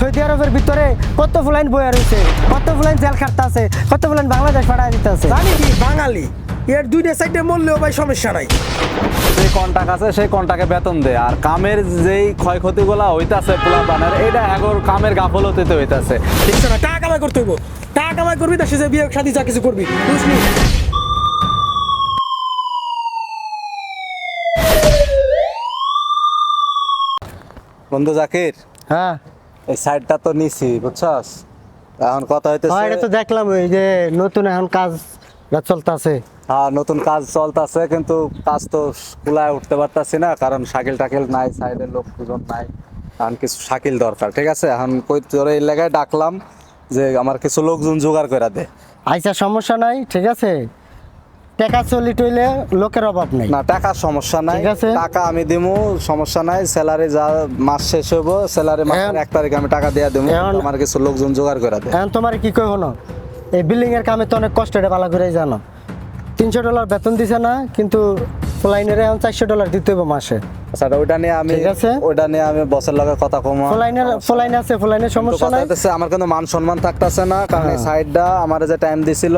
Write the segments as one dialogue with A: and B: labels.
A: Saudi আরবের ভিতরে কত ফুলাইন রয়েছে? কত ফুলাইন জেল খাটতে কত ফুলাইন বাংলাদেশ পাঠায় দিতে আছে?
B: জানি কি বাঙালি। এর দুইটা সাইডে মরলেও ভাই সমস্যা নাই।
C: যে কন্টাক্ট আছে সেই কন্টাকে বেতন দেয়। আর কামের যেই ক্ষয়ক্ষতিগুলা হইতাছে পোলা বানের এটা এগোর কামের গাফলতিতে হইতাছে।
B: ঠিক না টাকা কামাই করতে হইব। টাকা কামাই করবি তা সে বিয়ে শাদি যা কিছু করবি। বুঝলি?
C: বন্ধু জাকির
A: হ্যাঁ।
C: এই সাইডটা তো নিছি বুঝছস? এখন কথা
A: হ্যাঁ, এটা তো দেখলাম ওই যে নতুন এখন কাজ চলতেছে।
C: হ্যাঁ নতুন কাজ চলতেছে কিন্তু কাজ তো কুলায় উঠতে পারতাছি না কারণ শাকিল টাকিল নাই সাইডের লোক দুজন নাই। এখন কিছু শাকিল দরকার ঠিক আছে? এখন কই তোর এই জায়গায় ডাকলাম যে আমার কিছু লোকজন জোগাড় করে দে।
A: আইসা সমস্যা নাই ঠিক আছে? টাকা চলি টইলে লোকের অভাব নেই।
C: না টাকার সমস্যা নাই।
A: ঠিক আছে।
C: টাকা আমি দিমু সমস্যা নাই। স্যালারি যা মাস শেষ হইব স্যালারি মাসের এক তারিখে আমি টাকা দিয়ে দেবো আমার কিছু লোকজন জোগাড় করে দে।
A: এখন তোমার কি কই হলো এই বিল্ডিং এর কামে তো অনেক কষ্ট এটা ভালো করে জানো। তিনশো ডলার বেতন দিছে না কিন্তু ফ্লাইনের এখন চারশো ডলার দিতে হবে মাসে।
C: আচ্ছা ওইটা নিয়ে আমি
A: ঠিক আছে।
C: ওইটা নিয়ে আমি বসের লগে কথা কম।
A: ফ্লাইনের ফ্লাইন আছে ফ্লাইনের সমস্যা নাই।
C: আমার কিন্তু মান সম্মান থাকতেছে না কারণ এই
A: হ্যাঁ।
C: সাইডটা আমার যে টাইম দিছিল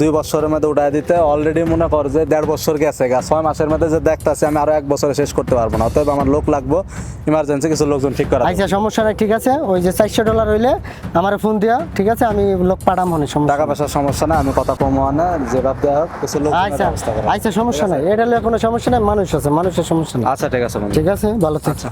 C: দুই বছরের মধ্যে উঠাই দিতে অলরেডি মনে কর যে দেড় বছর গেছে গা। ছয় মাসের মধ্যে যে দেখতাছি আমি আরও এক বছরে শেষ করতে পারব না। অতএব আমার লোক লাগবো ইমার্জেন্সি কিছু লোকজন ঠিক করা
A: আচ্ছা সমস্যা নাই ঠিক আছে। ওই যে চারশো ডলার হইলে আমার ফোন দিয়া ঠিক আছে? আমি লোক পাঠাম মনে সমস্যা
C: টাকা পয়সার সমস্যা না আমি কথা কম না যেভাবে কিছু লোক
A: আচ্ছা আচ্ছা সমস্যা নাই। এটা কোনো সমস্যা নাই মানুষ আছে মানুষের সমস্যা নাই।
C: আচ্ছা ঠিক আছে
A: ঠিক আছে? ভালো থাকছে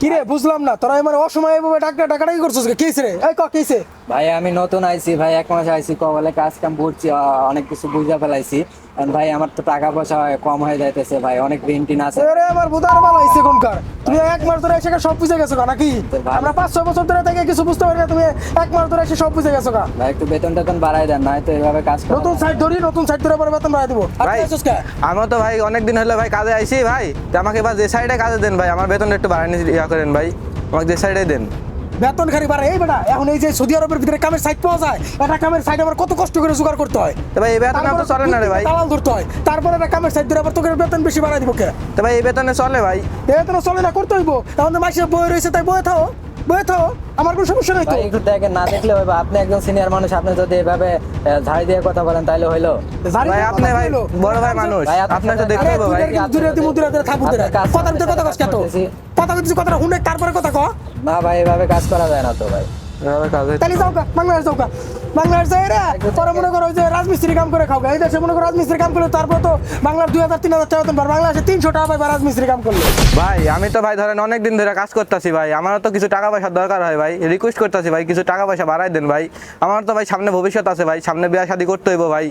B: কি রে বুঝলাম না তোরা আমার অসময় এভাবে টাকা টাকাটাই করছিস কে কিসে রে? এই ক কিসে
D: ভাই আমি নতুন আইছি ভাই এক মাস আইছি কবলে কাজ কাম করছি অনেক কিছু বুঝা ফেলাইছি। কারণ ভাই আমার তো টাকা পয়সা কম হয়ে যাইতেছে ভাই অনেক ঋণ টিন আছে।
B: আরে আমার বুধার বালা হইছে কোনকার? তুমি এক মাস ধরে এসে সব বুঝে গেছো কা নাকি?
D: ভাই।
B: আমরা পাঁচ ছয় বছর ধরে থেকে কিছু বুঝতে পারি না তুমি এক মাস ধরে এসে সব বুঝে গেছো কা
D: ভাই একটু বেতন টেতন বাড়াই দেন না তো এইভাবে কাজ করা
B: নতুন সাইট ধরি নতুন সাইট ধরে পরে বেতন বাড়াই দিব।
E: ভাই? আমিও তো ভাই অনেক দিন হলো ভাই কাজে আইছি ভাই। তো আমাকে এবার যে সাইডে কাজে দেন ভাই আমার বেতনটা একটু বাড়ানি ইয়া করেন ভাই। আমাকে যে সাইডে দেন।
B: বেতন খালি বাড়ে। এই বেটা এখন এই যে সৌদি আরবের ভিতরে কামের সাইট পাওয়া যায় একটা কামের সাইট আমার কত কষ্ট করে জোগাড় করতে হয়?
E: তো ভাই এই বেতনে তো চলে না রে ভাই।
B: দালাল ধরতে হয়। তারপরে একটা কামের সাইট ধরে আবার তোকে বেতন বেশি বাড়াই দিব কে?
E: তো ভাই এই বেতনে চলে ভাই।
B: বেতন চলে না করতে হইব। এখন তো মাসে বই রয়েছে তাই বয়ে থাও বয়ে থাও। আমার কোনো সমস্যা নেই তো।
D: একটু দেখেন না দেখলে হবে আপনি একজন সিনিয়র মানুষ আপনি যদি এভাবে ঝাড়ি দিয়ে কথা বলেন তাহলে হইল।
E: ভাই আপনি ভাই বড় ভাই মানুষ।
D: ভাই, আপনার
E: তো দেখতে হবে ভাই।
B: দেখি দুরে তুই মুদিরা ধরে থাকব তোরা
D: আপনার কাজ
B: কথা কথা কস কত। কথা কইছিস কথাটা হুনে তারপরে কথা ক
D: না ভাই এভাবে কাজ করা যায় না তো ভাই।
E: এভাবে কাজ হইতে-
B: তাহলে যাও কা বাংলাদেশ যাও কা বাংলাদেশ যাই রে তোরা মনে করো যে রাজমিস্ত্রি কাম করে খাও গা। এই দেশে মনে করো রাজমিস্ত্রি কাম করলে তারপর তো বাংলার দুই হাজার তিন হাজার টাকা বেতন পার বাংলাদেশে তিনশো টাকা পাই রাজমিস্ত্রি কাম করলে।
E: ভাই আমি তো ভাই ধরেন অনেক দিন ধরে কাজ করতেছি ভাই। আমারও তো কিছু টাকা পয়সার দরকার হয় ভাই। রিকোয়েস্ট করতেছি ভাই কিছু টাকা পয়সা বাড়াই দেন ভাই। আমার তো ভাই সামনে ভবিষ্যৎ আছে ভাই। সামনে বিয়ে শাদী করতে হইব ভাই।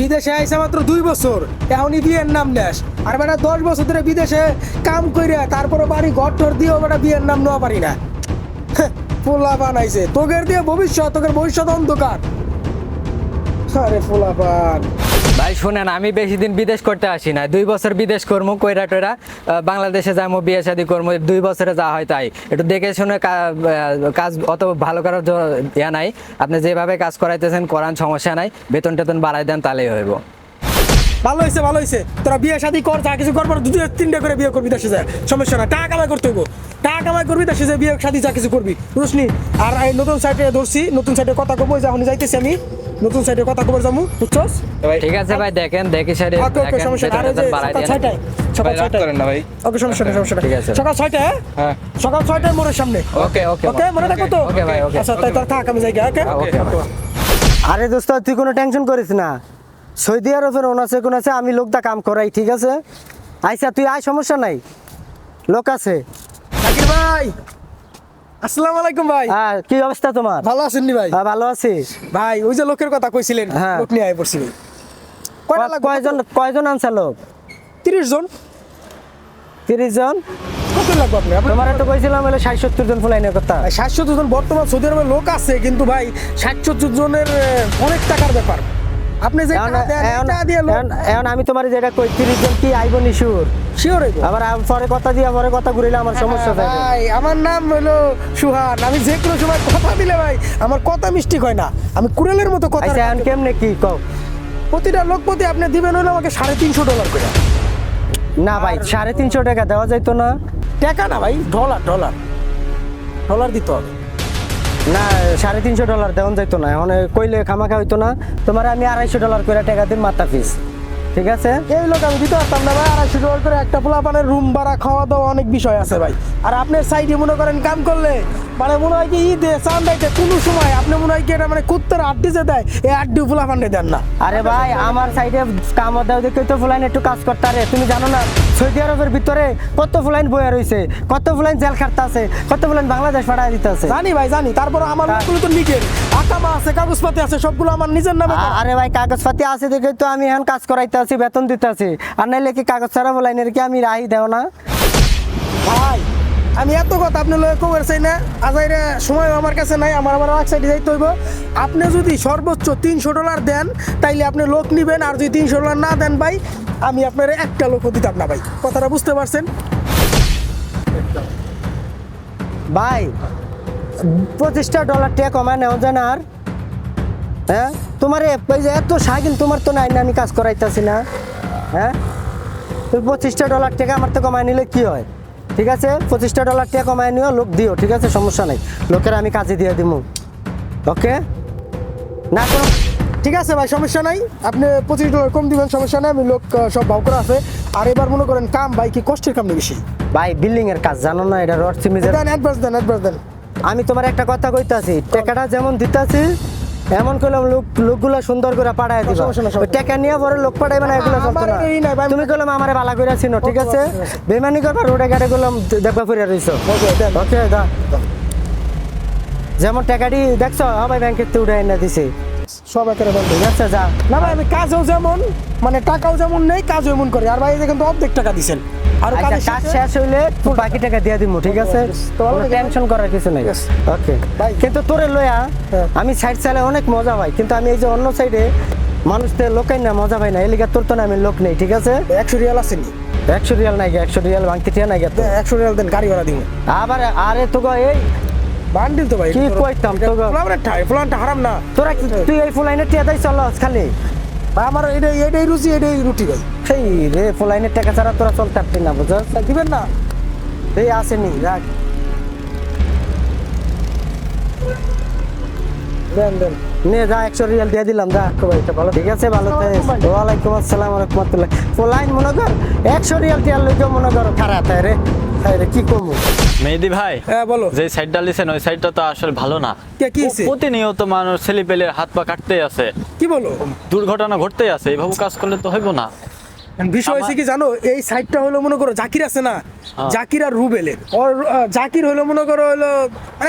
B: বিদেশে আইসা মাত্র দুই বছর। এখনই বিয়ের নাম নেস আর বেটা, দশ বছর ধরে বিদেশে কাম করে তারপরে বাড়ি ঘর টর দিয়েও বেটা বিয়ের নাম নেওয়া পারি না। পোলা বানাইছে। তোকের দিয়ে ভবিষ্যৎ তোকের ভবিষ্যৎ অন্ধকার। আরে পোলা পান
D: ভাই, শুনেন, আমি বেশি দিন বিদেশ করতে আসি না। দুই বছর বিদেশ করব কইরা টইরা বাংলাদেশে যাব বিয়ে শাদি করব দুই বছরে যা হয় তাই। একটু দেখে শুনে কাজ অত ভালো করার ইয়া নাই। আপনি যেভাবে কাজ করাইতেছেন, করান, সমস্যা নাই। বেতন টেতন বাড়াই দেন, তাহলেই হইব।
B: ভালো হয়েছে ভালো হয়েছে তোরা বিয়ে শাদি কর, যা কিছু করবার দুটো তিনটে করে বিয়ে করবি দেশে যায় সমস্যা না টাকা কামাই করতে হইব। টাকা কামাই করবি দেশে যে, বিয়ে, শাদি যা কিছু করবি। বুঝলি আর নতুন সাইটে ধরছি, নতুন সাইটে কথা কবো যখন যাইতেছি আমি। নতুন সাইটে কথা কবর যাব বুঝছস?
D: ঠিক আছে ভাই দেখেন দেখি সাইডে
B: ওকে ওকে সমস্যা আর যে সকাল
D: দেন।
B: ছয়টায় সকাল
E: ভাই রাগ করেন না ভাই।
B: ওকে সমস্যা নেই সমস্যা
D: ঠিক আছে।
B: সকাল ছয়টায়
E: হ্যাঁ?
B: সকাল ছয়টায় মোড়ের সামনে।
D: ওকে ওকে
B: ওকে মনে থাকো তো?
D: ওকে ভাই, ওকে।
B: আচ্ছা তাই তোর থাক আমি যাই ওকে?
D: ওকে
A: আরে দোস্ত তুই কোনো টেনশন করিস না। সৌদি আরবের ওনাছে কোন আছে আমি লোকটা কাম করাই ঠিক আছে? আইসা তুই আয় সমস্যা নাই। লোক আছে।
B: ভাই! আসসালামু আলাইকুম ভাই।
A: হ্যাঁ কি অবস্থা তোমার?
B: ভালো আছেন নি ভাই?
A: হ্যাঁ, ভালো আছিস
B: ভাই ওই যে লোকের কথা কইছিলেন
A: হ্যাঁ।
B: লোক নিয়ে আয়
A: কয়জন কয়জন আনছে লোক?
B: তিরিশ জন।
A: তিরিশ জন?
B: কত লাগবে আপনি আপনার
A: তোমার তো কইছিলাম হলে ষাট সত্তর জন ফুলাইনের কথা।
B: ষাট সত্তর জন বর্তমান সৌদি আরবের লোক আছে কিন্তু ভাই ষাট সত্তর জনের অনেক টাকার ব্যাপার। আপনি যে
A: এখন আমি তোমার যেটা কই তিরিশ জন কি আইব নিশুর?
B: শিওর হইব
A: আবার পরে কথা দিয়া পরে কথা ঘুরিলে আমার সমস্যা থাকে।
B: হ্যাঁ, ভাই আমার নাম হলো সুহান। আমি যে কোনো সময় কথা দিলে ভাই আমার কথা মিষ্টি হয় না। আমি কুড়েলের মতো কথা
A: আচ্ছা কেমনে কি কও?
B: প্রতিটা লোক প্রতি আপনি দিবেন হলো আমাকে সাড়ে তিনশো ডলার করে।
A: না ভাই সাড়ে তিনশো টাকা দেওয়া যাইতো না।
B: টাকা না ভাই ডলার ডলার। ডলার দিতে হবে।
A: না সাড়ে তিনশো ডলার দেওয়া যাইতো না। এখন কইলে খামাখা হইতো না। তোমার আমি আড়াইশো ডলার করে টাকা দিন মাথা ফিস ঠিক আছে?
B: এই লোক আমি দিতে পারতাম না ভাই, আড়াইশো ডলার করে একটা পোলাপানের রুম ভাড়া খাওয়া দাওয়া অনেক বিষয় আছে ভাই। আর আপনার সাইডে মনে করেন কাম করলে মানে মনে হয় কি ঈদে চান্দাইতে কোনো সময়। আপনি মনে হয় কি এটা মানে কুত্তার আড্ডি যে দেয় এই আড্ডি পোলাপানে দেন না।
A: আরে ভাই আমার সাইডে কাম দেওয়া দেখে তো ফুলাইন একটু কাজ করতে আরে তুমি জানো না সৌদি আরবের ভিতরে কত ফুলাইন বয়ে রয়েছে কত ফুলাইন জেল খাটতে আছে কত ফুলাইন বাংলাদেশ পাঠায় দিতে আছে।
B: জানি ভাই জানি। তারপর আমার লোকগুলো তো নিজের আকামা আছে কাগজপাতি আছে সবগুলো আমার নিজের নামে।
A: আরে ভাই কাগজপাতি আছে দেখে তো আমি এখন কাজ করাইতে আছি বেতন দিতে আছি। আর নাইলে কি কাগজ ছাড়া ফুলাইনের কি আমি রাহি দেও না?
B: ভাই আমি এত কথা আপনি কবার চাই না। আজাইরে সময় আমার কাছে নাই, আমার এক সাইডে যাইতে হইব। আপনি যদি সর্বোচ্চ তিনশো ডলার দেন, তাইলে আপনি লোক নিবেন, আর যদি তিনশো ডলার না দেন ভাই, আমি আপনার একটা লোক দিতাম না ভাই। কথাটা বুঝতে পারছেন?
A: ভাই, পঁচিশটা ডলার টাকা কমায় নেওয়া যায় আর। হ্যাঁ? তোমার এত সাইকেল তোমার তো নাই না, আমি কাজ করাইতেছি না। হ্যাঁ? তুমি পঁচিশটা ডলার টাকা আমার তো কমায় নিলে কি হয়? ঠিক আছে? পঁচিশটা ডলার টাকা কমায় নিও লোক দিও ঠিক আছে? সমস্যা নাই। লোকের আমি কাজে দিয়ে দিব ওকে না কোনো
B: ঠিক আছে ভাই সমস্যা নাই। আপনি পঁচিশ ডলার কম দিবেন সমস্যা নাই আমি লোক সব ভাব করে আছে। আর এবার মনে করেন কাম ভাই কি কষ্টের কাম বেশি
A: ভাই বিল্ডিং এর কাজ জানো না এটা রড সিমিজের
B: দেন অ্যাডভান্স দেন অ্যাডভান্স দেন।
A: আমি তোমার একটা কথা কইতাছি টাকাটা যেমন দিতাছি এমন করলাম লোক লোকগুলো সুন্দর করে পাঠায় দিবা। টাকা নিয়ে পরে লোক পাঠাইবে না এগুলো চলতো না তুমি কইলাম আমারে বালা কইরা ছিনো ঠিক আছে। বেমানি করবা রোডে গাড়ি করলাম দেখবা ফিরে রইছো।
B: ওকে
A: দা। যেমন টাকাটি দেখছ ভাই ব্যাংকের তো উঠে এনে দিছি।
B: সব একেবারে
A: ঠিক আছে যা।
B: না ভাই আমি কাজও যেমন মানে টাকাও যেমন নেই কাজও এমন করি। আর ভাই দেখেন তো অর্ধেক টাকা দিছেন। আর
A: আচ্ছা কাজ
B: শেষ
A: হইলে বাকি টাকা দিয়ে দিমু ঠিক আছে? টেনশন করার কিছু নাই. ওকে কিন্তু তোরে লয়া
B: হ্যাঁ।
A: আমি সাইড চালে অনেক মজা পাই কিন্তু আমি এই যে অন্য সাইডে মানুষদের লোকাই না মজা পাই না এলিগা তোর তো না আমি লোক নেই ঠিক আছে?
B: একশো রিয়াল আসেনি
A: একশো রিয়াল নাই একশো রিয়াল ভাঙতে টিয়া নাই তো।
B: একশো রিয়াল দেন গাড়ি ভাড়া দিব
A: আবার আরে তো এই
B: বান্ডিল তো ভাই
A: কি কইতাম তো
B: ফ্লাওয়ারটা হারাম না।
A: তোরা তুই এই ফুলাইনের টিয়া দাই চল খালি?
B: ভাই আমার এটাই এটাই রুচি এটাই রুটি ভাই।
A: সেই রে ফুলাইনের টাকা ছাড়া তোরা পারতি না বুঝছ?
B: দিবেন না।
A: এই আসেনি রাখ।
B: দেন দেন।
A: নে যা একশো রিয়াল দিয়ে দিলাম যা ভালো। ঠিক আছে ভালো। ওয়ালাইকুম আসসালাম রহমতুল্লাহ। ফুলাইন মনে কর একশো রিয়াল টিয়ার লইকে মনে কর খারাপ রে। কি
F: মেহেদি ভাই
B: হ্যাঁ বলো।
F: যে সাইডটা লিছেন ওই সাইডটা তো আসলে ভালো না।
B: কে কি হইছে?
F: প্রতিনিয়ত মানুষ ছেলে হাত পা কাটতেই আছে
B: কি বলো?
F: দুর্ঘটনা ঘটতেই আছে এইভাবে কাজ করলে তো হইব না।
B: বিষয় হয়েছে কি জানো? এই সাইডটা হলো মনে করো জাকির আছে না?
F: হ্যাঁ।
B: জাকির আর রুবেলের। ওর আহ, জাকির হলো মনে করো হলো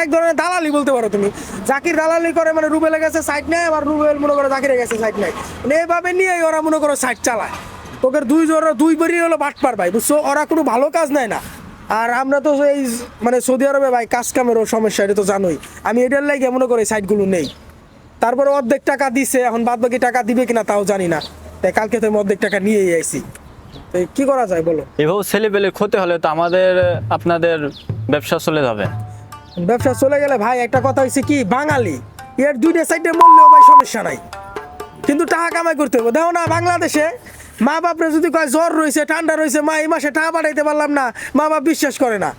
B: এক ধরনের দালালি বলতে পারো তুমি। জাকির দালালি করে মানে রুবেলে গেছে সাইড নেয় আবার রুবেল মনে করো জাকিরে গেছে সাইড নেয়। মানে এইভাবে নিয়ে ওরা মনে করো সাইড চালায়। তোকে দুই জোর দুই বারই হলো বাট পার ভাই বুঝছ? ওরা কোনো ভালো কাজ নেয় না। আর আমরা তো এই মানে সৌদি আরবে ভাই কাজ কামেরও সমস্যা এটা তো জানোই। আমি এটার লাগে মনে করি সাইডগুলো নেই। তারপরে অর্ধেক টাকা দিছে এখন বাদ বাকি টাকা দিবে কিনা তাও জানি না। তাই কালকে তো আমি অর্ধেক টাকা নিয়েই আইছি। কি করা যায় বলো?
F: এভাবে ছেলে পেলে ক্ষতি হলে তো আমাদের আপনাদের ব্যবসা চলে যাবে।
B: ব্যবসা চলে গেলে ভাই একটা কথা হয়েছে কি বাঙালি এর দুইটা সাইডে মরলেও ভাই সমস্যা নাই। কিন্তু টাকা কামাই করতে হবে। দেখো না বাংলাদেশে মা বাপরে যদি কয় জ্বর রয়েছে ঠান্ডা রয়েছে মা এই মাসে টাকা পাঠাইতে পারলাম না মা বাপ বিশ্বাস করে না।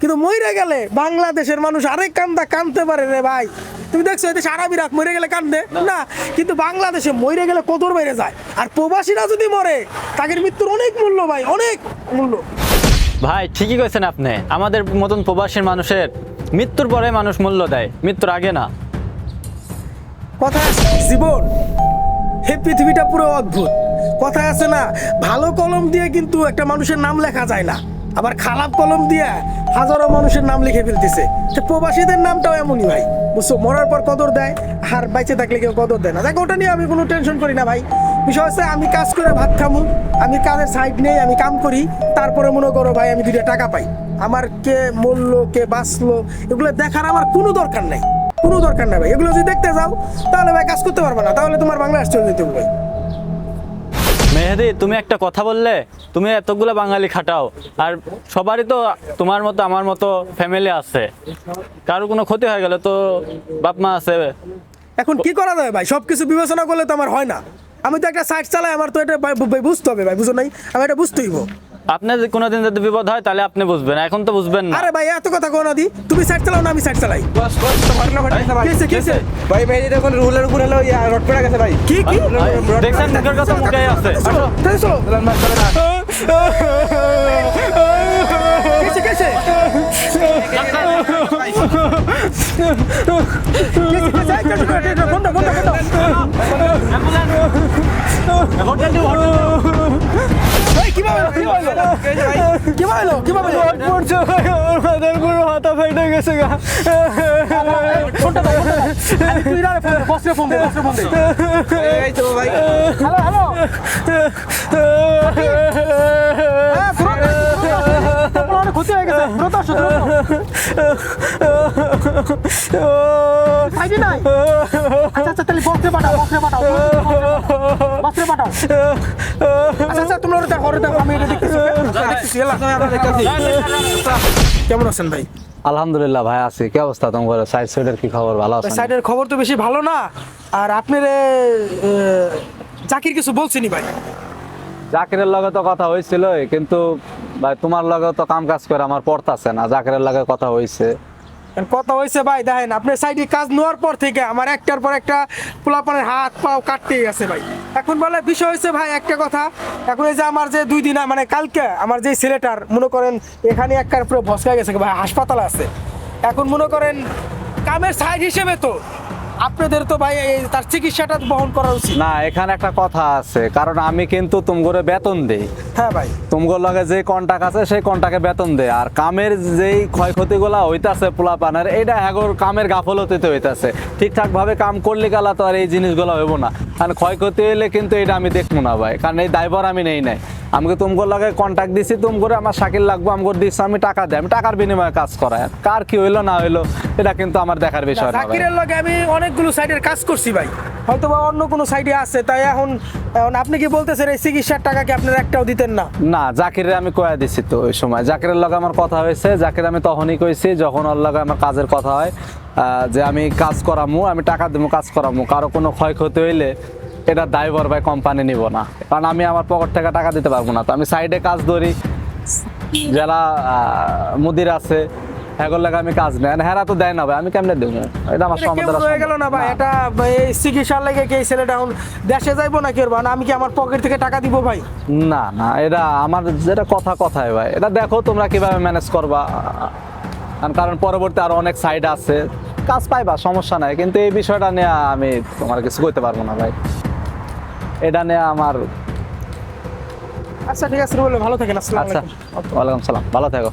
B: কিন্তু মরে গেলে বাংলাদেশের মানুষ আরেক কান্দা কানতে পারে রে ভাই। তুমি দেখছ এদেশে সারা বিরাট মরে গেলে কান্দে? না। কিন্তু বাংলাদেশে মরে গেলে কদর বেড়ে যায়। আর প্রবাসীরা যদি মরে তাদের মৃত্যুর অনেক মূল্য ভাই অনেক মূল্য।
F: ভাই ঠিকই কইছেন আপনি। আমাদের মতন প্রবাসীর মানুষের মৃত্যুর পরে মানুষ মূল্য দেয় মৃত্যুর আগে না।
B: কথা জীবন এই পৃথিবীটা পুরো অদ্ভুত। কথা আছে না, ভালো কলম দিয়ে কিন্তু একটা মানুষের নাম লেখা যায় না। আবার খারাপ কলম দিয়ে হাজারো মানুষের নাম লিখে ফেলতেছে। প্রবাসীদের নামটাও এমনই ভাই। বুঝছ, মরার পর কদর দেয়, আর বাইচে থাকলে কেউ কদর দেয় না। দেখ, ওটা নিয়ে আমি কোনো টেনশন করি না ভাই। বিষয় হচ্ছে, আমি কাজ করে ভাত খামু, আমি কাজের সাইড নেই, আমি কাম করি, তারপরে মনে করো ভাই, আমি দুইটা টাকা পাই। আমার কে মরলো, কে বাঁচলো, এগুলো দেখার আমার কোনো দরকার নাই। কোনো দরকার নাই ভাই। এগুলো যদি দেখতে যাও, তাহলে ভাই কাজ করতে পারবে না। তাহলে তোমার বাংলাদেশ চলে যেতে ভাই।
F: মেহেদি, তুমি একটা কথা বললে, তুমি এতগুলো বাঙালি খাটাও, আর সবারই তো তোমার মতো, আমার মতো ফ্যামিলি আছে। কারও কোনো ক্ষতি হয়ে গেলে তো বাপ মা আছে।
B: এখন কি করা যায় ভাই? সব কিছু বিবেচনা করলে তো আমার হয় না। আমি তো একটা সাইট চালাই, আমার তো এটা বুঝতে হবে ভাই, বুঝো নাই? আমি এটা বুঝতেইব
F: আপনি যদি কোনোদিন যদি বিপদ হয় তাহলে আপনি বুঝবেন। এখন তো বুঝবেন না।
B: আরে ভাই এত কথা কোনা দি। তুমি সাইড চালাও না আমি সাইড চালাই। কিসে কিসে
E: ভাই? ভাই এটা কোন রুলের উপর হলো রড পড়ে গেছে ভাই।
B: কি কি?
F: দেখছেন মুখের কথা মুখে আছে।
B: চলো তাহলে চলো কিসে কিসে কোনটা কোনটা কোনটা ভাই কীভাবে? কীভাবে হলো? কীভাবে হলো? কীভাবে হলো?
F: মাথা ফেটে গেছে গা
B: ফোনটা দাও, ফোনটা দাও। আরে তুই না ফোন দে, ফোন দে, বসরে ফোন দে।
E: এই তো ভাই
B: হ্যালো, হ্যালো। হ্যাঁ। তোমার অনেক ক্ষতি হয়ে গেছে। দ্রুত আসো, দ্রুত। সাইডে নাই? আচ্ছা, আচ্ছা, তাহলে বসরে পাঠাও, বসরে পাঠাও, বসরে পাঠাও। আচ্ছা, আচ্ছা, তোমরা ওটা দেখো, ওটা দেখো, আমি এটা দেখতেছি, দেখতেছি, কেমন আছেন ভাই
C: আলহামদুলিল্লাহ ভাই আছি। কি অবস্থা তোমার? সাইড সাইডের কি খবর? ভালো আছেন?
B: সাইডের খবর তো বেশি ভালো না। আর আপনার জাকির কিছু বলছিনি ভাই?
C: জাকিরের লগে তো কথা হয়েছিল কিন্তু ভাই তোমার লগে তো কাম কাজ করে আমার পড়তাছে না, জাকিরের লগে কথা হয়েছে।
B: কথা হয়েছে ভাই, দেখেন আপনার সাইডে কাজ নেওয়ার পর থেকে আমার একটার পর একটা পোলাপানের হাত পাও কাটতেই আছে ভাই। এখন বলে বিষয় হয়েছে ভাই, একটা কথা, এখন এই যে আমার যে দুই দিন মানে কালকে আমার যে ছেলেটার, মনে করেন এখানে একটার পুরো ভসকা গেছে ভাই, হাসপাতাল আছে। এখন মনে করেন কামের সাইড হিসেবে তো আপনাদের তো ভাই তার চিকিৎসাটা বহন করা উচিত।
C: না এখানে একটা কথা আছে কারণ আমি কিন্তু তুমগরে বেতন দেই।
B: হ্যাঁ ভাই।
C: তুমগোর লগে যে কন্টাক্ট আছে সেই কন্টাক্টে বেতন দেয় আর কামের যেই ক্ষয়ক্ষতিগুলা হইতাছে পোলাপানের এইটা হ্যাগোর কামের গাফলতিতে হইতাছে। ঠিকঠাক ভাবে কাম করলে গেলা তো আর এই জিনিসগুলো হইব না। কারণ ক্ষয়ক্ষতি হইলে কিন্তু এটা আমি দেখব না ভাই কারণ এই দায়ভার আমি নেই নাই। আমাকে তুমগোর লগে কন্টাক্ট দিছি তুম করে আমার শাকিল লাগবো আমগোর দিচ্ছি আমি টাকা দেয় আমি টাকার বিনিময়ে কাজ করাই। কার কি হইল না হইল এটা কিন্তু আমার দেখার বিষয়
B: জাকিরের লগে আমি অনেকগুলো সাইডের কাজ করছি ভাই। হয়তো বা অন্য কোনো সাইডে আছে তাই এখন এখন আপনি কি বলতেছেন এই চিকিৎসার টাকা কি আপনার একটাও দিতেন না?
C: না জাকিরের আমি কয়া দিছি তো ওই সময়। জাকিরের লগে আমার কথা হয়েছে জাকির আমি তখনই কইছি যখন ওর লগে আমার কাজের কথা হয় যে আমি কাজ করামু আমি টাকা দেবো কাজ করামু কারও কোনো ক্ষয়ক্ষতি হইলে এটা দায়বর ভাই কোম্পানি নিব না। কারণ আমি আমার পকেট থেকে টাকা দিতে পারব না। তো আমি সাইডে কাজ ধরি যারা মুদির আছে হ্যাগর লাগে আমি কাজ হেরা তো দেয় না ভাই আমি কেমনে দেবো? এটা আমার
B: কেমন
C: সমাধান
B: হয়ে গেল না ভাই এটা এই চিকিৎসার লেগে কি এই ছেলেটা দেশে যাইবো না কি করব আমি কি আমার পকেট থেকে টাকা দিব ভাই?
C: না না এটা আমার যেটা কথা কথায় ভাই। এটা দেখো তোমরা কীভাবে ম্যানেজ করবা। কারণ- পরবর্তী আরও অনেক সাইড আছে। কাজ পাইবা সমস্যা নাই। কিন্তু এই বিষয়টা নিয়ে আমি তোমার কিছু করতে পারব না ভাই। এটা নিয়ে আমার
B: আচ্ছা ঠিক আছে ভালো থাকেন আসসালামু
C: আচ্ছা
B: আলাইকুম।
C: ওয়ালাইকুম সালাম ভালো থাকো।